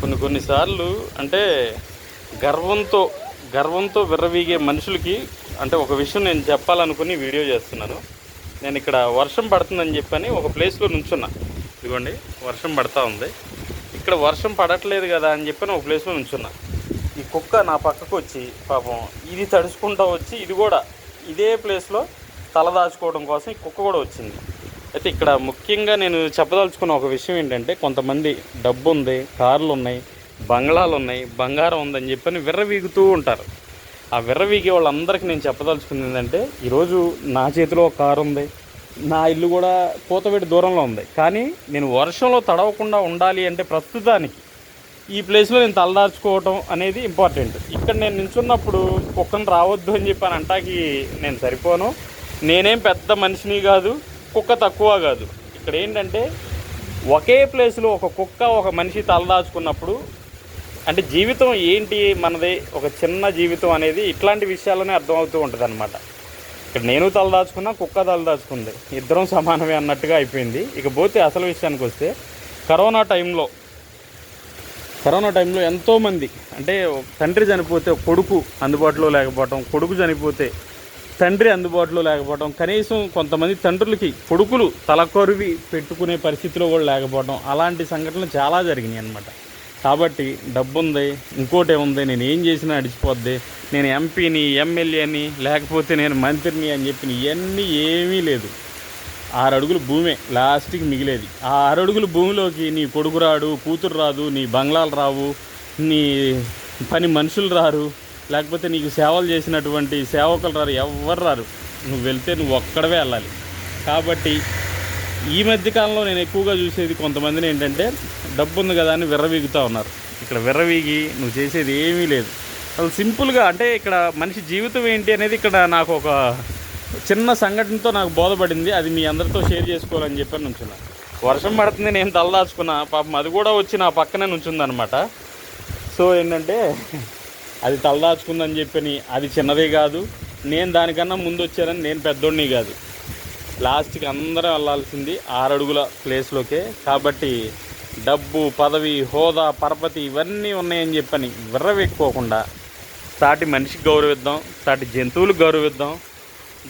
కొన్ని కొన్నిసార్లు అంటే గర్వంతో గర్వంతో విర్రవీగే మనుషులకి అంటే ఒక విషయం నేను చెప్పాలనుకుని వీడియో చేస్తున్నాను. నేను ఇక్కడ వర్షం పడుతుందని చెప్పని ఒక ప్లేస్లో నుంచున్నా. ఇదిగోండి వర్షం పడతా ఉంది. ఇక్కడ వర్షం పడట్లేదు కదా అని చెప్పని ఒక ప్లేస్లో నుంచున్నా. ఈ కుక్క నా పక్కకు వచ్చి పాపం ఇది తడుచుకుంటూ వచ్చి ఇది కూడా ఇదే ప్లేస్లో తల దాచుకోవడం కోసం ఈ కుక్క కూడా వచ్చింది. అయితే ఇక్కడ ముఖ్యంగా నేను చెప్పదలుచుకున్న ఒక విషయం ఏంటంటే కొంతమంది డబ్బు ఉంది కార్లు ఉన్నాయి బంగ్లాలు ఉన్నాయి బంగారం ఉందని చెప్పని విర్రవీగుతూ ఉంటారు. ఆ విర్రవీగే వాళ్ళందరికీ నేను చెప్పదలుచుకుంది ఏంటంటే ఈరోజు నా చేతిలో ఒక కారు ఉంది నా ఇల్లు కూడా కోతవేటి దూరంలో ఉంది. కానీ నేను వర్షంలో తడవకుండా ఉండాలి అంటే ప్రస్తుతానికి ఈ ప్లేస్లో నేను తలదార్చుకోవటం అనేది ఇంపార్టెంట్. ఇక్కడ నేను నిల్చున్నప్పుడు కుక్కను రావద్దు అని చెప్పి అని అంటాకి నేను సరిపోను. నేనేం పెద్ద మనిషిని కాదు కుక్క తక్కువ కాదు. ఇక్కడ ఏంటంటే ఒకే ప్లేస్లో ఒక కుక్క ఒక మనిషి తలదాచుకున్నప్పుడు అంటే జీవితం ఏంటి మనది ఒక చిన్న జీవితం అనేది ఇట్లాంటి విషయాలనే అర్థమవుతూ ఉంటుంది అనమాట ఇక్కడ నేను తలదాచుకున్నా కుక్క తలదాచుకుంది. ఇద్దరం సమానమే అన్నట్టుగా అయిపోయింది. ఇక పోతే అసలు విషయానికి వస్తే కరోనా టైంలో కరోనా టైంలో ఎంతోమంది అంటే తండ్రి చనిపోతే కొడుకు అందుబాటులో లేకపోవటం కొడుకు చనిపోతే తండ్రి అందుబాటులో లేకపోవడం కనీసం కొంతమంది తండ్రులకి కొడుకులు తలకొరివి పెట్టుకునే పరిస్థితిలో కూడా లేకపోవడం అలాంటి సంఘటనలు చాలా జరిగినాయి అనమాట కాబట్టి డబ్బు ఉంది ఇంకోటి ఉంది నేను ఏం చేసినా అడిచిపోద్ది నేను ఎంపీని ఎమ్మెల్యేని లేకపోతే నేను మంత్రిని అని చెప్పిన ఇవన్నీ ఏమీ లేదు. ఆరు అడుగులు భూమే లాస్ట్కి మిగిలేది. ఆ ఆరు అడుగుల భూమిలోకి నీ కొడుకు రాడు కూతురు రాదు నీ బంగ్లాలు రావు నీ పని మనుషులు రారు లేకపోతే నీకు సేవలు చేసినటువంటి సేవకులు రారు ఎవ్వరు రారు. నువ్వు వెళ్తే నువ్వు ఒక్కడవే వెళ్ళాలి. కాబట్టి ఈ మధ్యకాలంలో నేను ఎక్కువగా చూసేది కొంతమందిని ఏంటంటే డబ్బు ఉంది కదా అని విర్రవీగుతూ ఉన్నారు. ఇక్కడ విర్రవీగి నువ్వు చేసేది ఏమీ లేదు. అసలు సింపుల్గా అంటే ఇక్కడ మనిషి జీవితం ఏంటి అనేది ఇక్కడ నాకు ఒక చిన్న సంఘటనతో నాకు బోధపడింది. అది మీ అందరితో షేర్ చేసుకోవాలని చెప్పి నుంచున్నా. వర్షం పడుతుంది నేను తలదాచుకున్నా. పాపం అది కూడా వచ్చి నా పక్కనే నుంచుందనమాట సో ఏంటంటే అది తలదాచుకుందని చెప్పని అది చిన్నదే కాదు. నేను దానికన్నా ముందు వచ్చానని నేను పెద్దోడిని కాదు. లాస్ట్కి అందరం వెళ్ళాల్సింది ఆరు అడుగుల ప్లేస్లోకే కాబట్టి డబ్బు పదవి హోదా పరపతి ఇవన్నీ ఉన్నాయని చెప్పని విర్రవెక్కుకోకుండా సాటి మనిషికి గౌరవిద్దాం సాటి జంతువులకు గౌరవిద్దాం.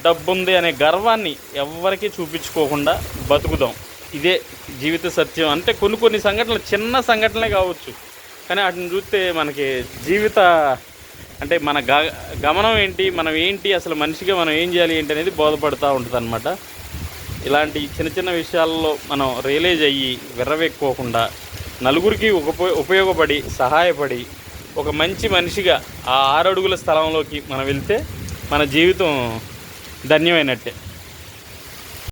డబ్బు ఉంది అనే గర్వాన్ని ఎవ్వరికీ చూపించుకోకుండా బతుకుదాం. ఇదే జీవిత సత్యం. అంటే కొన్ని కొన్ని సంఘటనలు చిన్న సంఘటనలే కావచ్చు. కానీ వాటిని చూస్తే మనకి జీవిత అంటే మన గ గమనం ఏంటి మనం ఏంటి అసలు మనిషిగా మనం ఏం చేయాలి ఏంటి అనేది బోధపడుతూ ఉంటుంది ఇలాంటి చిన్న చిన్న విషయాల్లో మనం రియలైజ్ అయ్యి విర్రవెక్కుకోకుండా నలుగురికి ఉప ఉపయోగపడి సహాయపడి ఒక మంచి మనిషిగా ఆ ఆరడుగుల స్థలంలోకి మనం వెళ్తే మన జీవితం ధన్యమైనట్టే.